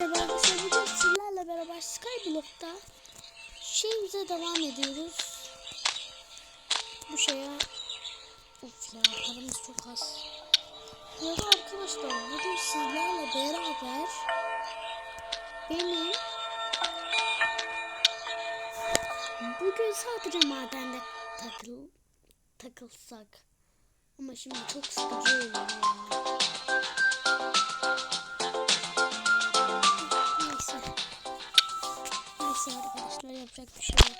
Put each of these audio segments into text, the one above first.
Merhaba arkadaşlar bugün sizlerle beraber Skyblock'ta şeyimize devam ediyoruz. Bu şeye Of ya paramız çok az. Evet arkadaşlar bugün sizlerle beraber benim bugün sadece madende takıl takılsak ama şimdi çok sıkıcı oluyor ya. Neyse arkadaşlar yapacak bir şey yok.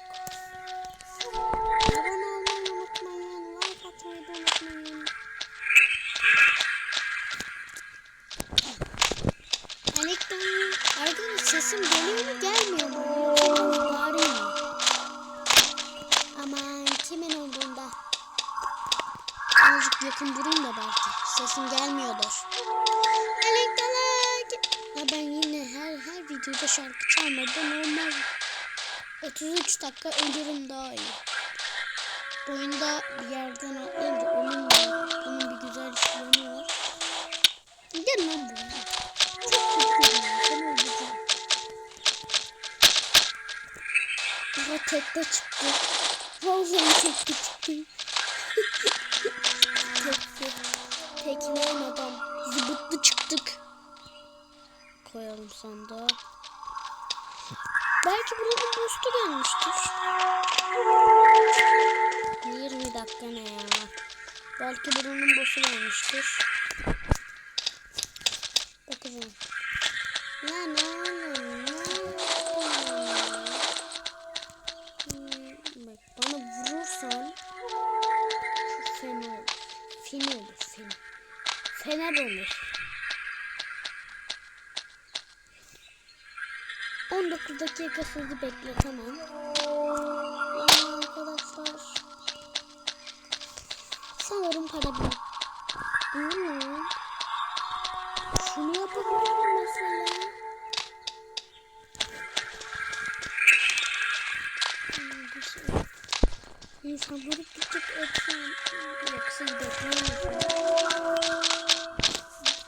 Abone olmayı unutmayın. Like atmayı da unutmayın. Elektronik arkadaşlar sesim geliyor mu gelmiyor mu? Aman kimin olduğunda azıcık yakın durayım da belki sesim gelmiyordur. Videoda şarkı çalmadan normal 33 dakika ölürüm daha iyi. Bu oyunda bir yerden atlayınca ölünmüyor. Bunun bir güzel işlemi var. Gel lan buraya. Çok kötü ya. Sen öldüreceğim. Aha tekte çıktı. Vallahi tekte çıktı. tekte. Tekleyen adam. Zıbıtlı çıktık koyalım sandığa. Belki buranın dostu gelmiştir. 20 dakika ne ya? Belki buranın boss'u gelmiştir. Bakacağım. Oğlum ne yapıyorsun? Hmm, Bak bana vurursan şu fena olur. Fini olur fini. Fener olur. 19 dakika sizi bekletemem. Ama arkadaşlar sanırım para bir. Hmm. Şunu yapabilirim mesela. Hmm, şey. İnsanları küçük etsem yoksa beklemeyin.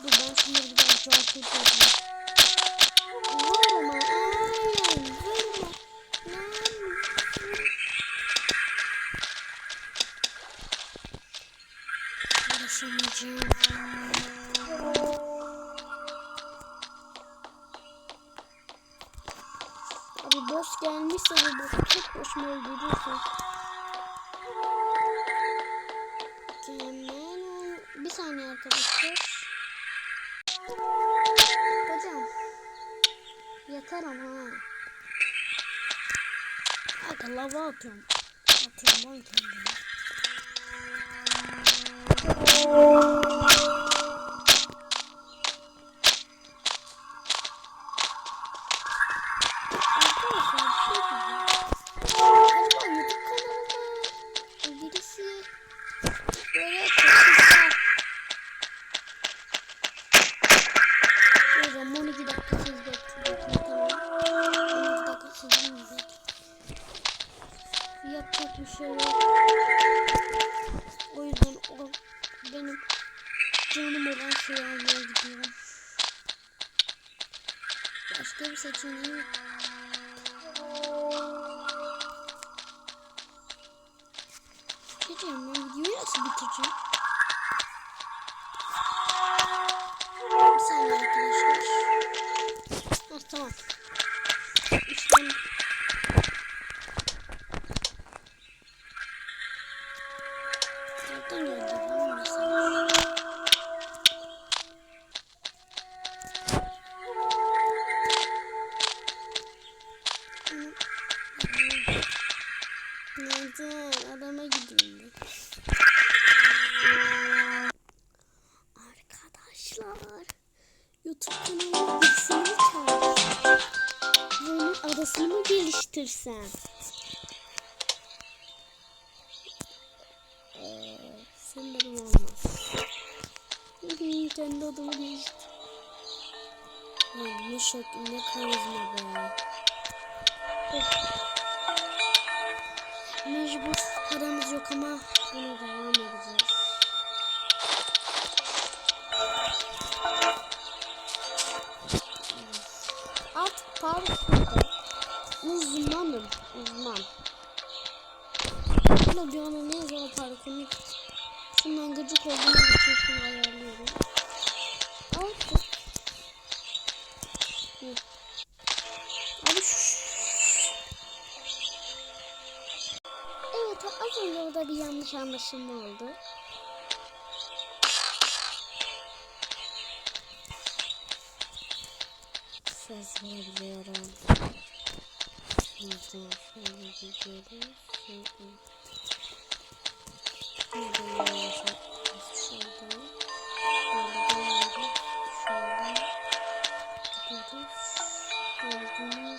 Dur ben şunları bir daha cevap edeyim. Gelmişse bu tek başıma öldürürsün. Hemen bir saniye arkadaşlar. Hocam. Yeter ama ha. Aga lava atıyorum. Atıyorum lan kendime. Yapacak bir şey yok. O yüzden o benim canım olan şeyi almaya gidiyorum. Başka bir seçeneğim yok. Diyeceğim ben videoyu nasıl bitireceğim? Bir saniye arkadaşlar. Ah tamam. Nereden? Adama ben. Arkadaşlar. YouTube kanalıma birisini çağır. Bunun adasını mı geliştirsem? Ee, sanırım olmaz. Kendi adımı değiştir. Ay, ne ne karizma be. Of. Mecbur paramız yok ama buna devam edeceğiz. parkurda uzmanım. Uzman. Ama bir ana ne zor parkurunu şundan gıcık olduğum için şunu ayarlıyorum. Artık. Önce orada bir yanlış anlaşılma oldu. Ses. Şuradan şöyle gidiyoruz. Şuradan. Şuradan yavaşlatacağız.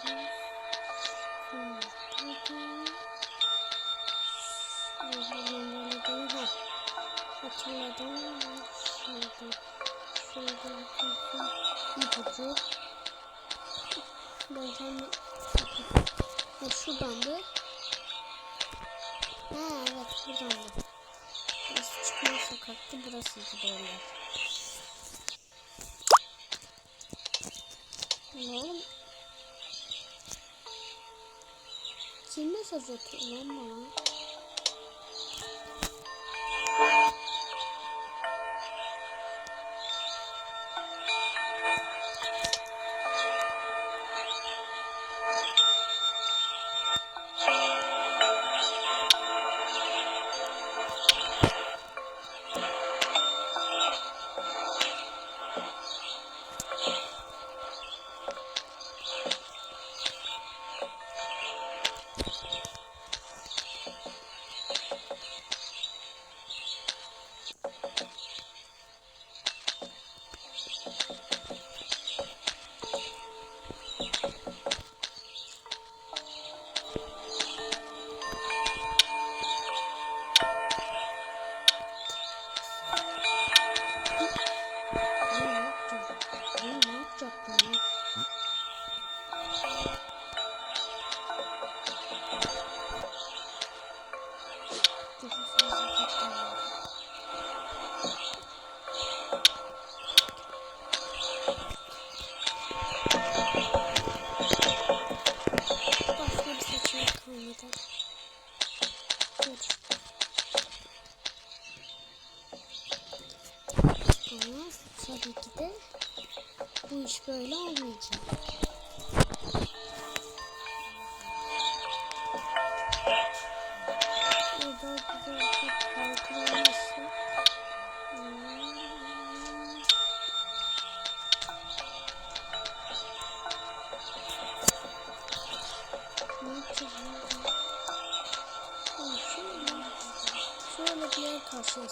Evet buradandı. Burası çıkma sokaktı. Burasıydı böyle. Ne oğlum? Kim mesaj atıyor lan bana?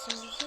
görüşürüz.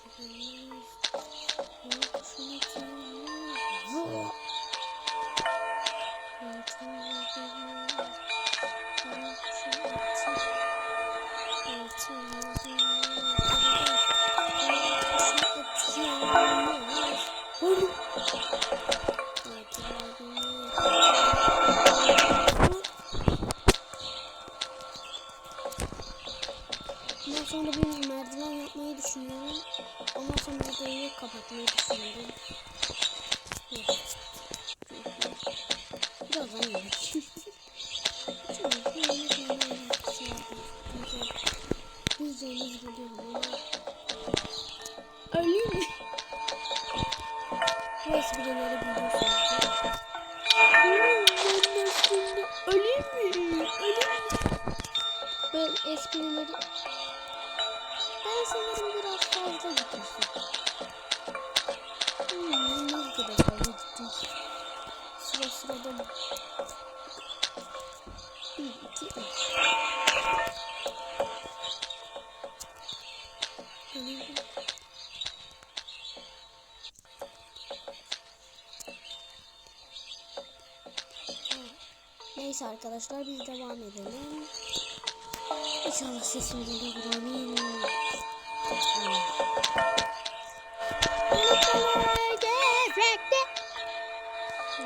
Bundan Öleyim mi? Arkadaşlar biz devam edelim. İnşallah sesim geliyordur amin.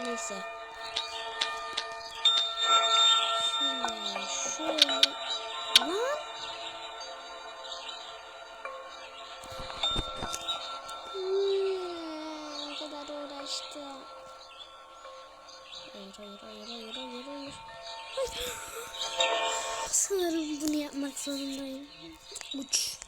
Neyse. Şimdi şöyle. Lan. Hmm, o kadar uğraştım. Hayır hayır hayır hayır hayır hayır. Sanırım bunu yapmak zorundayım. Uç.